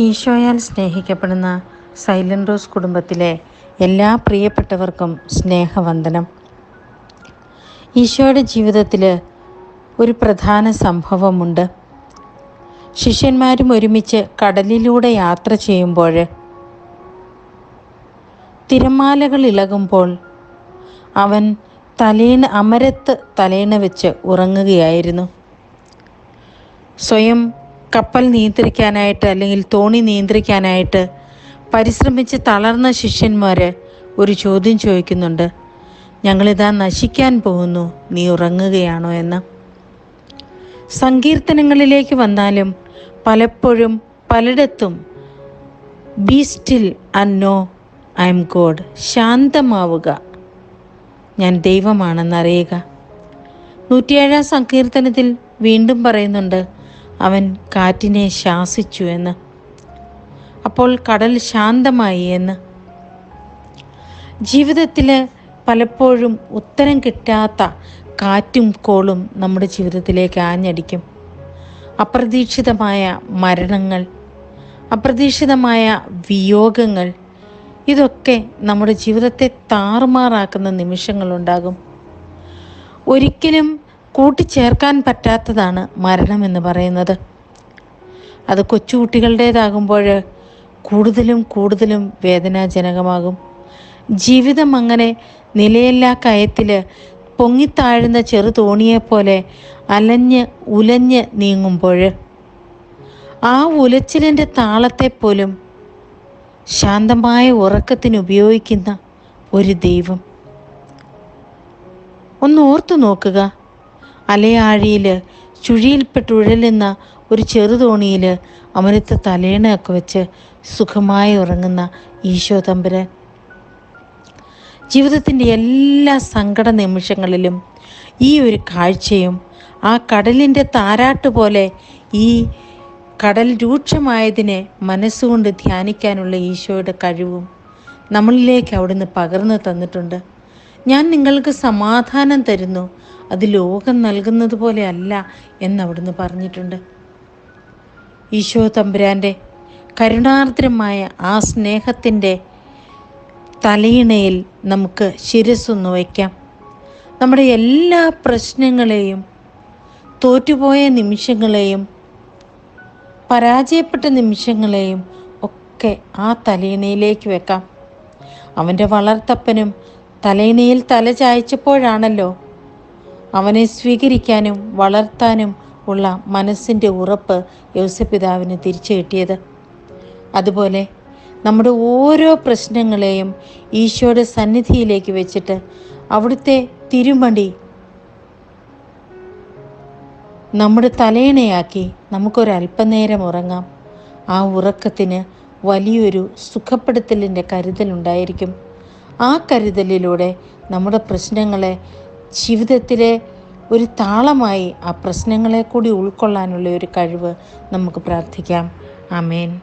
ഈശോയാൽ സ്നേഹിക്കപ്പെടുന്ന silent rose കുടുംബത്തിലെ എല്ലാ പ്രിയപ്പെട്ടവർക്കും സ്നേഹവന്ദനം. ഈശോയുടെ ജീവിതത്തിൽ ഒരു പ്രധാന സംഭവമുണ്ട്. ശിഷ്യന്മാരും ഒരുമിച്ച് കടലിലൂടെ യാത്ര ചെയ്യുമ്പോൾ തിരമാലകൾ ഇളകുമ്പോൾ അവൻ തലേണ് അമരത്ത് തലേണ വെച്ച് ഉറങ്ങുകയായിരുന്നു. സ്വയം കപ്പൽ നിയന്ത്രിക്കാനായിട്ട് അല്ലെങ്കിൽ തോണി നിയന്ത്രിക്കാനായിട്ട് പരിശ്രമിച്ച് തളർന്ന ശിഷ്യന്മാർ ഒരു ചോദ്യം ചോദിക്കുന്നുണ്ട്. ഞങ്ങളിതാ നശിക്കാൻ പോകുന്നു. നീ ഉറങ്ങുകയാണോ എന്ന്. സങ്കീർത്തനങ്ങളിലേക്ക് വന്നാലും പലപ്പോഴും പലയിടത്തും be still and know I am God ശാന്തമാവുക. ഞാൻ ദൈവമാണെന്നറിയുക നൂറ്റിയേഴാം സങ്കീർത്തനത്തിൽ വീണ്ടും പറയുന്നുണ്ട് അവൻ കാറ്റിനെ ശാസിച്ചു എന്ന്. അപ്പോൾ കടൽ ശാന്തമായി എന്ന്. ജീവിതത്തിൽ പലപ്പോഴും ഉത്തരം കിട്ടാത്ത കാറ്റും കോളും നമ്മുടെ ജീവിതത്തിലേക്ക് ആഞ്ഞടിക്കും. അപ്രതീക്ഷിതമായ മരണങ്ങൾ അപ്രതീക്ഷിതമായ വിയോഗങ്ങൾ ഇതൊക്കെ നമ്മുടെ ജീവിതത്തെ താറുമാറാക്കുന്ന നിമിഷങ്ങളുണ്ടാകും. ഒരിക്കലും കൂട്ടിച്ചേർക്കാൻ പറ്റാത്തതാണ് മരണം എന്ന് പറയുന്നത്. അത് കൊച്ചുകുട്ടികളുടേതാകുമ്പോൾ കൂടുതലും കൂടുതലും വേദനാജനകമാകും. ജീവിതം അങ്ങനെ നിലയില്ലാ കയത്തിൽ പൊങ്ങിത്താഴുന്ന ചെറു തോണിയെപ്പോലെ അലഞ്ഞ് ഉലഞ്ഞ് നീങ്ങുമ്പോൾ ആ ഉലച്ചിലിന്റെ താളത്തെപ്പോലും ശാന്തമായ ഉറക്കത്തിന് ഉപയോഗിക്കുന്ന ഒരു ദൈവം. ഒന്ന് ഓർത്തു നോക്കുക. അലയാഴിയിൽ ചുഴിയിൽപ്പെട്ടുഴലുന്ന ഒരു ചെറുതോണിയിൽ അമരത്ത് തലേണയൊക്കെ വെച്ച് സുഖമായി ഉറങ്ങുന്ന ഈശോ തമ്പുരാൻ. ജീവിതത്തിന്റെ എല്ലാ സങ്കട നിമിഷങ്ങളിലും ഈ ഒരു കാഴ്ചയും ആ കടലിന്റെ താരാട്ട് പോലെ ഈ കടൽ രൂക്ഷമായതിനെ മനസ്സുകൊണ്ട് ധ്യാനിക്കാനുള്ള ഈശോയുടെ കഴിവും നമ്മളിലേക്ക് അവിടുന്ന് പകർന്നു തന്നിട്ടുണ്ട്. ഞാൻ നിങ്ങൾക്ക് സമാധാനം തരുന്നു. അത് ലോകം നൽകുന്നത് പോലെ അല്ല എന്നവിടുന്ന് പറഞ്ഞിട്ടുണ്ട്. ഈശോ തമ്പുരാന്റെ കരുണാർദ്രമായ ആ സ്നേഹത്തിന്റെ തലയിണയിൽ നമുക്ക് ശിരസ്സൊന്ന് വയ്ക്കാം. നമ്മുടെ എല്ലാ പ്രശ്നങ്ങളെയും തോറ്റുപോയ നിമിഷങ്ങളെയും പരാജയപ്പെട്ട നിമിഷങ്ങളെയും ഒക്കെ ആ തലയിണയിലേക്ക് വെക്കാം. അവന്റെ വളർത്തപ്പനും തലയിണയിൽ തല ചായച്ചപ്പോഴാണല്ലോ. അവനെ സ്വീകരിക്കാനും വളർത്താനും ഉള്ള മനസ്സിന്റെ ഉറപ്പ് യോസപിതാവിന് തിരിച്ചു കിട്ടിയത്. അതുപോലെ നമ്മുടെ ഓരോ പ്രശ്നങ്ങളെയും ഈശോയുടെ സന്നിധിയിലേക്ക് വെച്ചിട്ട് അവിടുത്തെ തിരുമടി നമ്മുടെ തലേണയാക്കി നമുക്കൊരല്പനേരം ഉറങ്ങാം. ആ ഉറക്കത്തിന് വലിയൊരു സുഖപ്പെടുത്തലിന്റെ കരുതലുണ്ടായിരിക്കും. ആ കരുതലിലൂടെ നമ്മുടെ പ്രശ്നങ്ങളെ ജീവിതത്തിലെ ഒരു താളമായി ആ പ്രശ്നങ്ങളെ കൂടി ഉൾക്കൊള്ളാനുള്ള ഒരു കഴിവ് നമുക്ക് പ്രാർത്ഥിക്കാം. ആമേൻ.